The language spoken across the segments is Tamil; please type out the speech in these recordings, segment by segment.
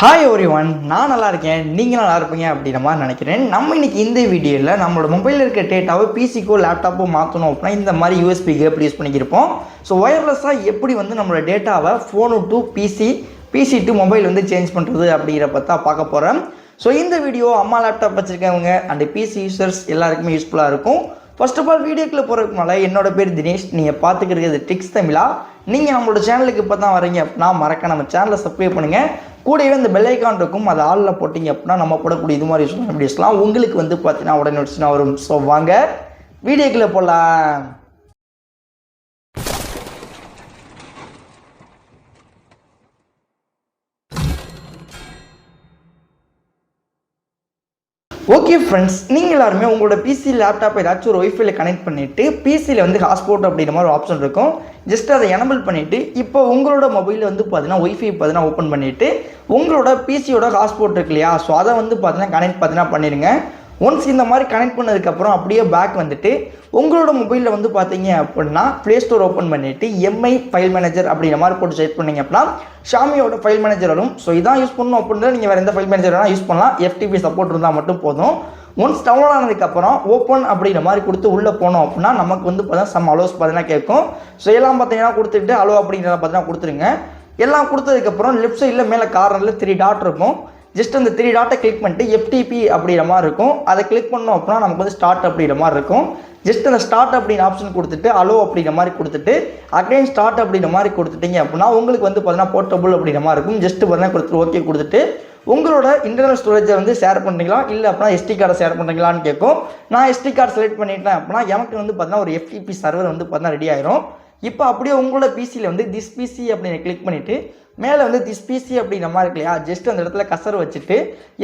ஹாய் ஒரி ஒன் நான் நல்லா இருக்கேன். நீங்கள் நல்லா இருப்பீங்க அப்படின்ற மாதிரி நினைக்கிறேன். நம்ம இன்றைக்கி இந்த வீடியோவில் நம்மளோட மொபைலில் இருக்க டேட்டாவை பிசிக்கோ லேப்டாப்போ மாற்றணும் அப்படின்னா இந்த மாதிரி யூஎஸ்பி கேபிள் யூஸ் பண்ணிக்கிருப்போம். ஸோ ஒயர்லெஸ்ஸாக எப்படி வந்து நம்மளோட டேட்டாவை phone to PC PC to mobile வந்து சேஞ்ச் பண்ணுறது அப்படிங்கிறப்ப தான் பார்க்க போகிறேன் ஸோ இந்த வீடியோ அம்மா லேப்டாப் வச்சுருக்கவங்க அண்ட் பிசி யூசர்ஸ் எல்லாருக்குமே யூஸ்ஃபுல்லாக இருக்கும். ஃபர்ஸ்ட் ஆஃப் ஆல் வீடியோக்குள்ளே போகிறதுக்கு மேலே என்னோட பேர் தினேஷ். நீங்கள் பார்த்துக்கிறது ட்ரிக்ஸ் தமிழா. நீங்கள் நம்மளோட சேனலுக்கு இப்போ தான் வரீங்க அப்படின்னா மறக்க நம்ம சேனலை சப்ஸ்கிரைப் பண்ணுங்கள் கூடவே இந்த பெல்லைக்கான் இருக்கும். அதை ஆளில் போட்டிங்க அப்படின்னா நம்ம போடக்கூடிய இது மாதிரி யூஸ்ஃபுல்லான வீடியோஸ்லாம் உங்களுக்கு வந்து பார்த்தீங்கன்னா உடனே வச்சுன்னா வரும். ஸோ வாங்க வீடியோக்குள்ளே போகலாம் ஓகே ஃப்ரெண்ட்ஸ் நீங்கள் எல்லாருமே உங்களோட பிசி லேப்டாப் ஏதாச்சும் ஒரு ஒய்ஃபைல கனெக்ட் பண்ணிவிட்டு பிசியில் வந்து ஹாஸ்போர்ட் அப்படின்ற மாதிரி ஒரு ஆப்ஷன் இருக்கும். ஜஸ்ட் அதை எனபிள் பண்ணிவிட்டு இப்போ உங்களோட மொபைலில் வந்து பார்த்தீங்கன்னா ஒய்ஃபை பார்த்தீங்கன்னா ஓப்பன் பண்ணிவிட்டு உங்களோட பிசியோட ஹாஸ்போர்ட் இருக்கு இல்லையா? ஸோ அதை வந்து பார்த்தீங்கன்னா கனெக்ட் பார்த்தீங்கன்னா பண்ணிடுங்க ஒன்ஸ் இந்த மாதிரி கனெக்ட் பண்ணதுக்கப்புறம் அப்படியே பேக் வந்துட்டு உங்களோட மொபைலில் வந்து பார்த்தீங்க அப்படின்னா ப்ளே ஸ்டோர் ஓப்பன் பண்ணிவிட்டு எம்ஐ ஃபைல் மேனேஜர் அப்படிங்கிற மாதிரி போட்டு செட் பண்ணிங்க அப்படின்னா ஷாமியோட ஃபைல் மேனேஜர் வரும். ஸோ இதான் யூஸ் பண்ணணும் அப்படின்னா நீங்கள் வேறு எந்த ஃபைல் மேனேஜர் வேணால் யூஸ் பண்ணலாம். எஃப்டிபி சப்போர்ட் இருந்தால் மட்டும் போதும். ஒன்ஸ் டவுன்லோட் ஆனதுக்கப்புறம் ஓப்பன் அப்படிங்கிற மாதிரி கொடுத்து உள்ளே போனோம் அப்படின்னா நமக்கு வந்து பார்த்தீங்கன்னா சம் அலோஸ் பார்த்தீங்கன்னா கேட்கும். ஸோ எல்லாம் பார்த்தீங்கன்னா கொடுத்துட்டு அலோ அப்படிங்கிறத பார்த்தீங்கன்னா கொடுத்துருங்க. எல்லாம் கொடுத்ததுக்கப்புறம் லெஃப்ட் சைடில் மேலே கார்னரில் த்ரீ டாட் இருக்கும். ஜஸ்ட் அந்த த்ரீ டாட்டை கிளிக் பண்ணிட்டு எஃப்டிபி அப்படிங்கிற மாதிரி இருக்கும். அதை கிளிக் பண்ணோம் அப்படின்னா நமக்கு வந்து ஸ்டார்ட் அப்படிங்கிற மாதிரி இருக்கும். ஜஸ்ட் அந்த ஸ்டார்ட் அப்படிங்கிற ஆப்ஷன் கொடுத்துட்டு அலோ அப்படிங்கிற மாதிரி கொடுத்துட்டு அகைன் ஸ்டார்ட் அப்படிங்கிற மாதிரி கொடுத்துட்டீங்க அப்படின்னா உங்களுக்கு வந்து பார்த்தீங்கன்னா போர்ட்டபுள் அப்படிங்கிற மாதிரி இருக்கும். ஜஸ்ட் பார்த்தீங்கன்னா கொடுத்துட்டு ஓகே கொடுத்துட்டு உங்களோட இன்டர்னல் ஸ்டோரேஜை வந்து ஷேர் பண்ணுறீங்களா இல்லை அப்படின்னா எஸ்டி கார்டை ஷேர் பண்ணுறீங்களான்னு கேட்கும். நான் எஸ்டி கார்டு செலக்ட் பண்ணிட்டேன் அப்படின்னா எனக்கு வந்து பார்த்தீங்கன்னா ஒரு எஃப்டிபி சர்வர் வந்து பார்த்தீங்கன்னா ரெடி ஆயிரும். இப்போ அப்படியே உங்களோட பிசியில் வந்து திஸ் பிசி அப்படின்னு கிளிக் பண்ணிவிட்டு மேலே வந்து திஸ் பிசி அப்படிங்கிற மாதிரி இருக்கு இல்லையா? ஜஸ்ட் அந்த இடத்துல கசர் வச்சுட்டு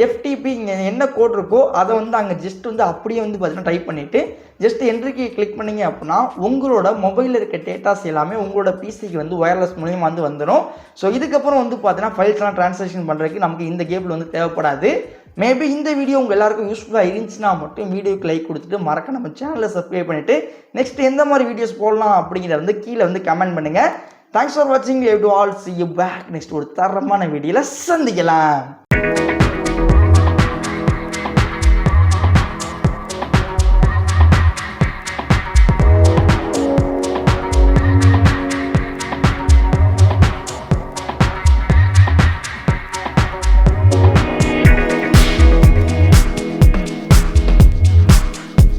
எஃப்டிபி இங்கே என்ன கோட் இருக்கோ அதை வந்து அங்கே ஜஸ்ட் வந்து அப்படியே வந்து பார்த்தீங்கன்னா டைப் பண்ணிவிட்டு ஜஸ்ட் என்ட்ரிக்கு கிளிக் பண்ணிங்க அப்படின்னா உங்களோட மொபைலில் இருக்க டேட்டாஸ் எல்லாமே உங்களோட பிசிக்கு வந்து ஒயர்லெஸ் மூலியமாக வந்து வந்துடும் ஸோ இதுக்கப்புறம் வந்து பார்த்தீங்கன்னா ஃபைல்ஸ்லாம் ட்ரான்ஸ்லேஷன் பண்ணுறதுக்கு நமக்கு இந்த கேபிள் வந்து தேவைப்படாது. மேபி இந்த வீடியோ உங்கள் எல்லாருக்கும் யூஸ்ஃபுல்லாக இருந்துச்சுன்னா மட்டும் வீடியோக்கு லைக் கொடுத்துட்டு மறக்க நம்ம சேனலை சப்ஸ்கிரைப் பண்ணிவிட்டு நெக்ஸ்ட் எந்த மாதிரி வீடியோஸ் போடலாம் அப்படிங்கிறத வந்து கீழே வந்து கமெண்ட் பண்ணுங்கள் தேங்க்ஸ் ஃபார் வாட்சிங் to all see you back next ஒரு தரமான வீடியோவில் சந்திக்கலாம்.